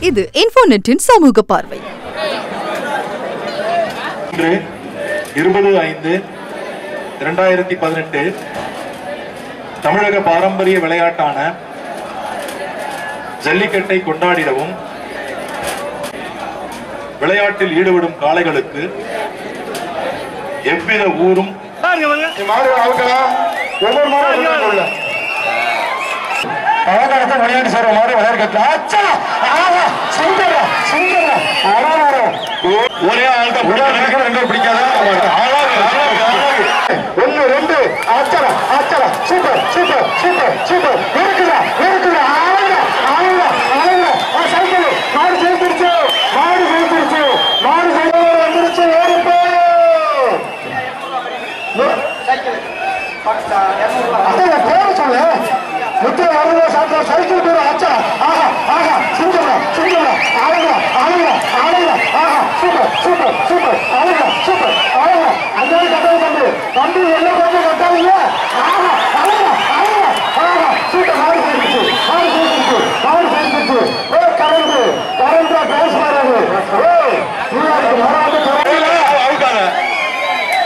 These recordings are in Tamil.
இது இன்ஃபோநெட்டின் சமூக பார்வை. இருபது ஐந்து இரண்டாயிரத்தி பதினெட்டு தமிழக பாரம்பரிய விளையாட்டான ஜல்லிக்கட்டை கொண்டாடிடவும் விளையாட்டில் ஈடுபடும் காளைகளுக்கு எவ்வித ஊரும் ஒவ்வொரு அழகாக விளையாட்டு சார் மாடு விளையாட்டு ஆச்சா ஆஹா! சுந்தரா சுந்தரா அழகாரோ ஒரே ஆள் தான் ஒரே ஆளுக்கு ரெண்டு பிடிக்காத. ஒன்னு ரெண்டு. ஆச்சரா ஆச்சரா சூப்பர் சூப்பர் சூப்பர் சூப்பர். இருக்குதா இருக்குதா ஆளுங்க ஆளுங்க ஆளுங்க சைக்கிள். மாடு ஜெயிச்சிருச்சு மாடு ஜெயிச்சிருச்சு மாடு ஜெயிச்சு வந்துருச்சு. ஓடிப்போ அதான் பேர சொல்லு. முத்து அருவா சாப்பிட்டா சைக்கிள் பேர் ஆச்சா ஆஹா ஆஹா சுந்தரா சுந்தரா ஆளுங்க ஆளுங்க ஆளுங்க ஆஹா சூப்பர் சூப்பர் சூப்பர் ஆளுங்க சூப்பர் ஆளுங்க அந்த கட்டாய தம்பி. தம்பி எல்லாம் கொஞ்சம் கட்டாதீங்க? ஆஹா ஆளுங்க ஆளுங்க ஆஹா சூப்பர் மாடு சேர்ந்துச்சு மாடு சேர்ந்துச்சு மாடு சேர்ந்துச்சு ஓ கரண்ட் கரண்டா பேச மாறாது ஓ நீங்க வராது அவுக்காத.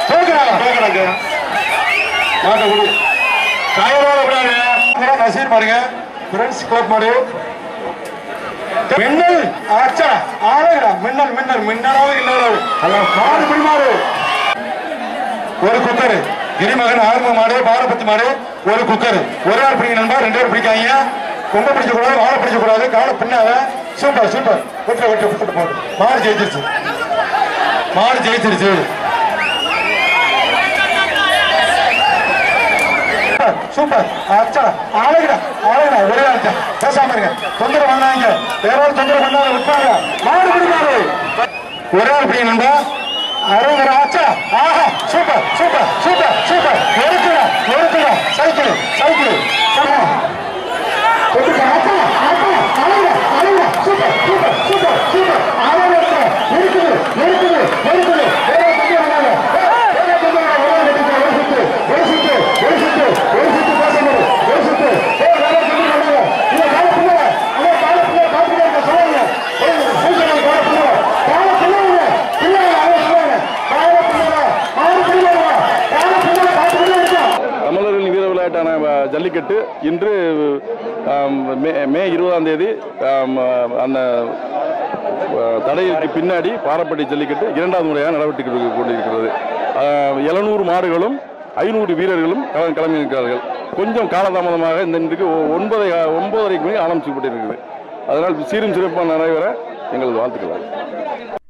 கேட்கிறாங்க கேக்குறாங்க. மாட்டை கொடு. காயவாட சீர் பாருங்க. ஃப்ரெண்ட்ஸ் கிளப் மாடு. மின்னல் ஆச்சா ஆளுகிறா மின்னல் மின்னல் மின்னலோ இல்லடா அல்ல மாடு. பிடிமாறு ஒரு குக்கர். கிரிமகன் ஆர்ம மாடு பாரபத்து மாடு ஒரு குக்கர். ஒரு ஆள் பிடிக்க நண்பா ரெண்டு பேர் பிடிக்காங்க கொம்ப பிடிக்க கூடாது வாழை பிடிச்ச கூடாது காலை பின்னாத சூப்பர் சூப்பர். விட்டு விட்டு விட்டு போடு மாடு ஜெயிச்சிருச்சு. மாடு ஜெயிச்சிருச்சு. சூப்பர். அச்சா ஆளுங்கடா ஆளுங்கடா ஒரே பேசாம இருங்க. தொந்தரவு பண்ணாங்க வேற ஒரு தொந்தரவு பண்ணாத விட்டாங்க மாடு பிடிக்காது. ஒரே ஆள் அருங்கடா ஆச்சா ஆஹா சூப்பர் சூப்பர் சூப்பர் சூப்பர் எடுத்துடா எடுத்துடா cycle cycle super super super super ஆளுங்க இருக்குது இருக்குது இருக்குது வேற தொந்தரவு பண்ணாத வேற தொந்தரவு பண்ணாத ஒரு சுத்து ஒரு சுத்து ஒரு சுத்து ஒரு சுத்து பேசுங்க ஒரு சுத்து ஏ வேற தொந்தரவு பண்ணாத இல்ல கால பிள்ளை அல்ல கால பிள்ளை கால பிள்ளை சொல்லுங்க ஏய் சூசனை கால பிள்ளை கால பிள்ளை பிள்ளை அவ சொல்லுங்க கால பிள்ளை மாறு பிள்ளை கால பிள்ளை கால பிள்ளை இருக்கா தமிழர்களின் வீர விளையாட்டான அஹ், ஜல்லிக்கட்டு இன்று மே மே இருபதாம் தேதி அந்த தடையிற்கு தடைக்கு பின்னாடி பாரப்பட்டி ஜல்லிக்கட்டு இரண்டாவது முறையாக நடவடிக்கை கொண்டிருக்கிறது. எழுநூறு மாடுகளும் ஐநூறு வீரர்களும் கிளம்பியிருக்கிறார்கள். கொஞ்சம் காலதாமதமாக இந்த இன்றைக்கு ஒ- ஒன்பதை ஒன்பதரைக்கு மணி ஆரம்பிக்கப்பட்டிருக்கிறது. அதனால் சீரும் சிறப்பாக நடைபெற எங்களது வாழ்த்துக்கள்.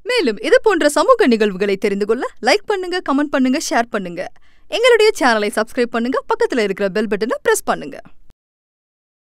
மேலும் இது போன்ற சமூக நிகழ்வுகளை தெரிந்து கொள்ள லைக் பண்ணுங்க கமெண்ட் பண்ணுங்க ஷேர் பண்ணுங்க. எங்களுடைய சேனலை சப்ஸ்கிரைப் பண்ணுங்க பக்கத்துல இருக்கிற பெல் பட்டனை ப்ரெஸ் பண்ணுங்க.